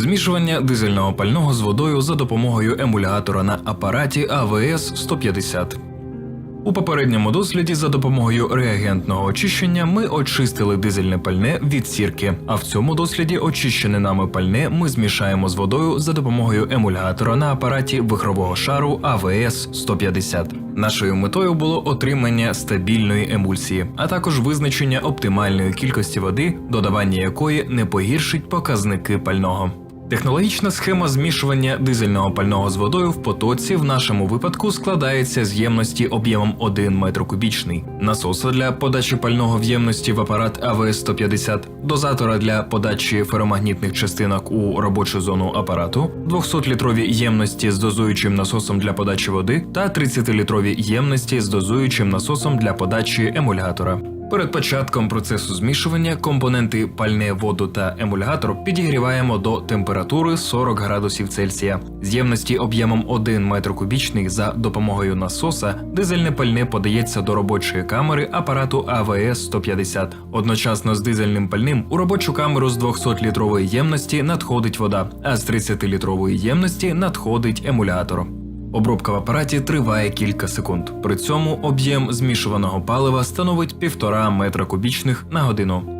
Змішування дизельного пального з водою за допомогою емульгатора на апараті АВС 150. У попередньому досліді за допомогою реагентного очищення ми очистили дизельне пальне від сірки, а в цьому досліді очищене нами пальне ми змішаємо з водою за допомогою емульгатора на апараті вихрового шару АВС 150. Нашою метою було отримання стабільної емульсії, а також визначення оптимальної кількості води, додавання якої не погіршить показники пального. Технологічна схема змішування дизельного пального з водою в потоці в нашому випадку складається з ємності об'ємом 1 метр кубічний, насоса для подачі пального в ємності в апарат АВС-150, дозатора для подачі феромагнітних частинок у робочу зону апарату, 200-літрові ємності з дозуючим насосом для подачі води та 30-літрові ємності з дозуючим насосом для подачі емульгатора. Перед початком процесу змішування компоненти пальне, воду та емульгатор підігріваємо до температури 40 градусів Цельсія. З ємності об'ємом 1 метр кубічний за допомогою насоса дизельне пальне подається до робочої камери апарату АВС 150. Одночасно з дизельним пальним у робочу камеру з 200-літрової ємності надходить вода, а з 30-літрової ємності надходить емулятор. Обробка в апараті триває кілька секунд. При цьому об'єм змішуваного палива становить 1,5 метра кубічних на годину.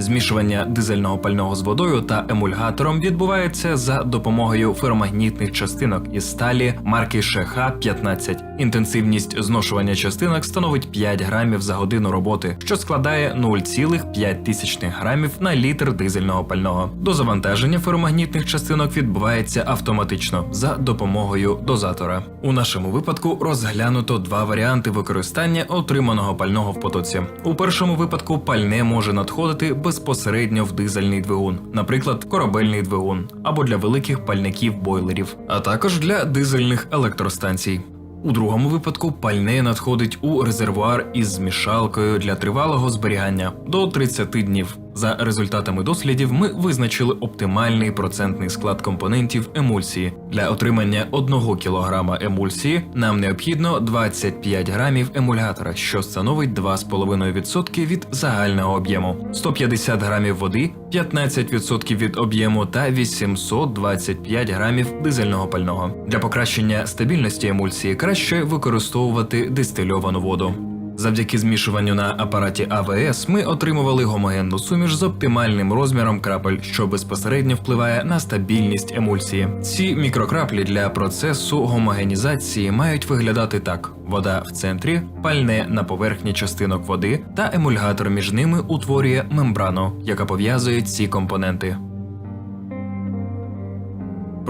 Змішування дизельного пального з водою та емульгатором відбувається за допомогою феромагнітних частинок із сталі марки ШХ-15. Інтенсивність зношування частинок становить 5 грамів за годину роботи, що складає 0,5 грамів на літр дизельного пального. До завантаження феромагнітних частинок відбувається автоматично за допомогою дозатора. У нашому випадку розглянуто два варіанти використання отриманого пального в потоці. У першому випадку пальне може надходити безпосередньо в дизельний двигун, наприклад, корабельний двигун або для великих пальників бойлерів, а також для дизельних електростанцій. У другому випадку пальне надходить у резервуар із змішалкою для тривалого зберігання до 30 днів. За результатами дослідів ми визначили оптимальний процентний склад компонентів емульсії. Для отримання 1 кг емульсії нам необхідно 25 грамів емульгатора, що становить 2,5% від загального об'єму, 150 грамів води, 15% від об'єму та 825 грамів дизельного пального. Для покращення стабільності емульсії краще використовувати дистильовану воду. Завдяки змішуванню на апараті АВС ми отримували гомогенну суміш з оптимальним розміром крапель, що безпосередньо впливає на стабільність емульсії. Ці мікрокраплі для процесу гомогенізації мають виглядати так: вода в центрі, пальне на поверхні частинок води, та емульгатор між ними утворює мембрану, яка пов'язує ці компоненти.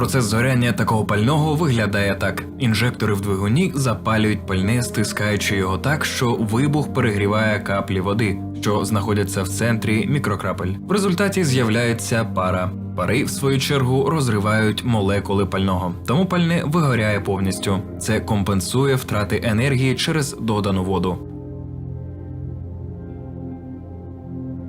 Процес згоряння такого пального виглядає так: інжектори в двигуні запалюють пальне, стискаючи його так, що вибух перегріває каплі води, що знаходяться в центрі мікрокрапель. В результаті з'являється пара. Пари, в свою чергу, розривають молекули пального, тому пальне вигоряє повністю. Це компенсує втрати енергії через додану воду.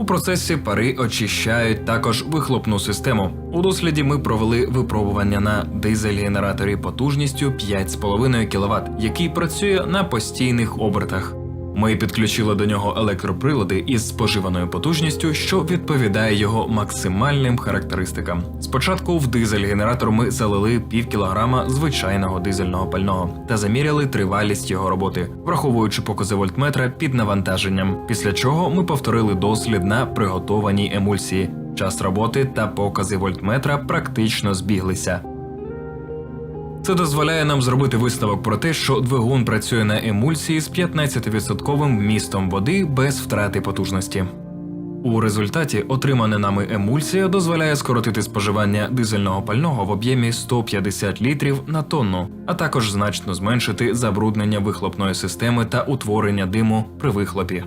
У процесі пари очищають також вихлопну систему. У досліді ми провели випробування на дизель-генераторі потужністю 5,5 кВт, який працює на постійних обертах. Ми підключили до нього електроприлади із споживаною потужністю, що відповідає його максимальним характеристикам. Спочатку в дизель-генератор ми залили пів кілограма звичайного дизельного пального та заміряли тривалість його роботи, враховуючи покази вольтметра під навантаженням. Після чого ми повторили дослід на приготованій емульсії. Час роботи та покази вольтметра практично збіглися. Це дозволяє нам зробити висновок про те, що двигун працює на емульсії з 15% вмістом води без втрати потужності. У результаті отримана нами емульсія дозволяє скоротити споживання дизельного пального в об'ємі 150 літрів на тонну, а також значно зменшити забруднення вихлопної системи та утворення диму при вихлопі.